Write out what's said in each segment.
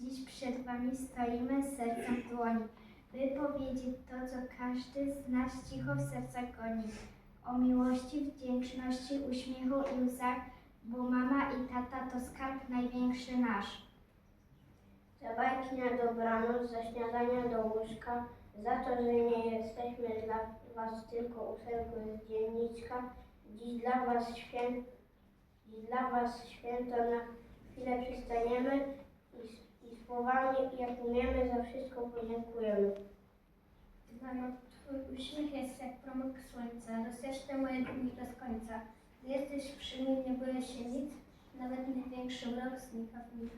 Dziś przed Wami stoimy z sercem w dłoni, by powiedzieć to, co każdy z nas cicho w sercach goni. O miłości, wdzięczności, uśmiechu i łzach, bo mama i tata to skarb największy nasz. Za bajki na dobranoc, za śniadania do łóżka, za to, że nie jesteśmy dla Was tylko ósemką z dzienniczka. Dziś dla Was święto, dziś dla Was święto na chwilę przystaniemy i, i słowami, jak umiemy, za wszystko podziękujemy. Mamo, Twój uśmiech jest jak promyk słońca, rozjaśnia moje dni bez końca. Gdy jesteś przy mnie, nie boję się nic, nawet największy mrok znika w nich.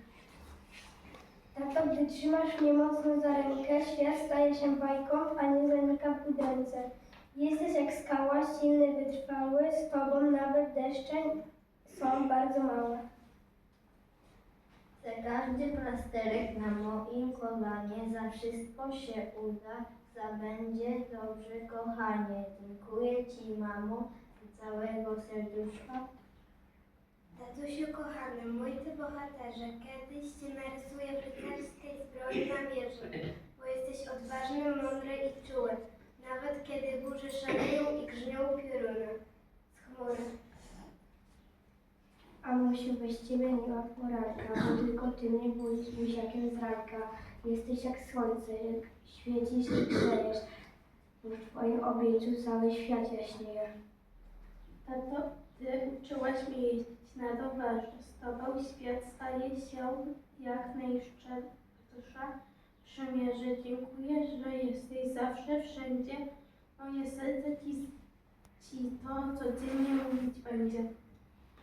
Tato, gdy trzymasz mnie mocno za rękę, świat staje się bajką, a nie zanika w. Jesteś jak skała, silny, wytrwały, z tobą nawet deszcze są bardzo małe. Za każdy plasterek na moim kolanie, za wszystko się uda, za będzie dobrze, kochanie. Dziękuję Ci, mamo, z całego serduszka. Tatusiu kochany, mój ty bohaterze, kiedyś cię narysuję w rycerskiej zbroi na wieży, bo jesteś odważny, mądry i czuły, nawet kiedy burze szaleją i grzmią pioruny z chmury. A musi bez ciebie miła poranka, bo tylko ty mnie budzisz buziakiem z ranka. Jesteś jak słońce, jak świecisz i grzejesz. W twoim objęciu cały świat jaśnieje. Tato, ty uczyłaś mnie jeździć na rowerze. Z tobą świat staje się jak najszczersza. Przymierze, dziękuję, że jesteś zawsze wszędzie. Moje serce ci, ci to codziennie mówić będzie.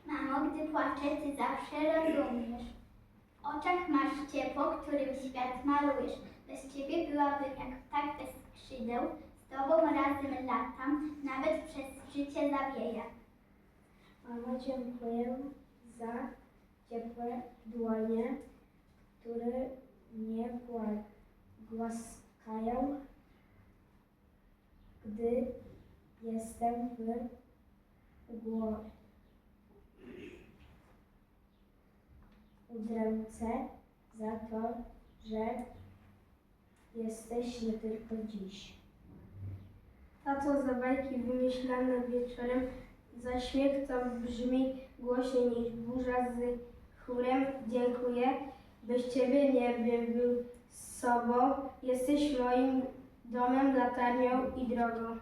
Mamo, gdy płaczę, ty zawsze rozumiesz. W oczach masz ciepło, którym świat malujesz. Bez ciebie byłabym jak ptak bez skrzydeł. Z tobą razem latam, nawet przez życie zawieję. Mamo, dziękuję za ciepłe dłonie, które mnie gła- głaskają, gdy jestem w udręce za to, że jesteś nie tylko dziś. Tato za bajki wymyślane wieczorem, za śmiech, co brzmi głośniej niż burza z chórem. Dziękuję. Bez ciebie nie bym był z sobą. Jesteś moim domem, latarnią i drogą.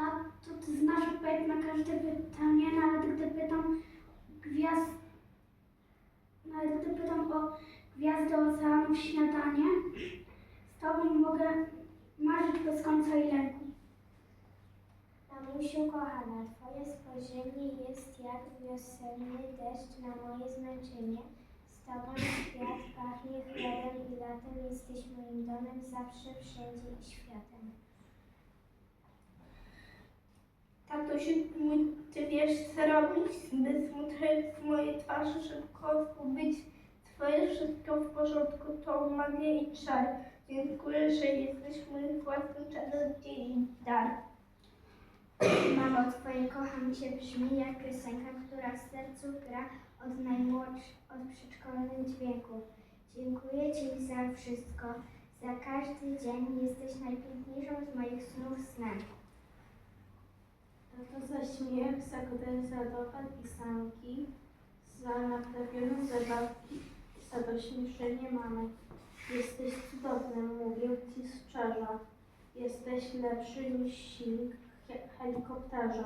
Tato, ty znasz odpowiedź na każde pytanie, nawet gdy pytam gwiazd... Nawet gdy pytam o gwiazdy oceanów śniadanie, z tobą mogę marzyć bez końca i lęku. Mamusiu kochana, Twoje spojrzenie jest jak wiosenny deszcz na moje zmęczenie. Z Tobą świat pachnie chlebem i latem jesteś moim domem zawsze, wszędzie i światem. Tatusiu, ty wiesz co robić, by smutek z mojej twarzy szybko zgubić twoje wszystko w porządku, to magia i czar. Dziękuję, że jesteś mój własny czarodziej dar. Mamo, Twoje kocham Cię brzmi jak piosenka, która w sercu gra od najmłodszych, od przedszkolnych dźwięków. Dziękuję Ci za wszystko, za każdy dzień jesteś najpiękniejszą z moich snów snem. Tato za śmiech, za grę zarowe pisanki, za naprawione zabawki, za dośmieszenie mamy. Jesteś cudowny, mówię ci szczerze. Jesteś lepszy niż silnik he- helikopterza.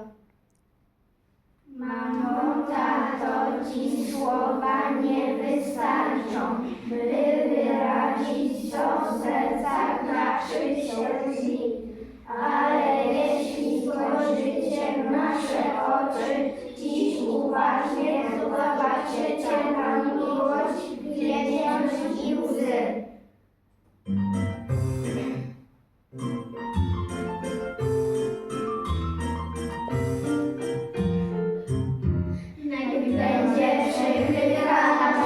Mamo, tato, ci słowa nie wystarczą, by wyrazić, co w sercach naszych. Ale nasze oczy, dziś uważnie zobaczcie ciepłą miłość, wdzięczność i łzy. Niech będzie przykryta na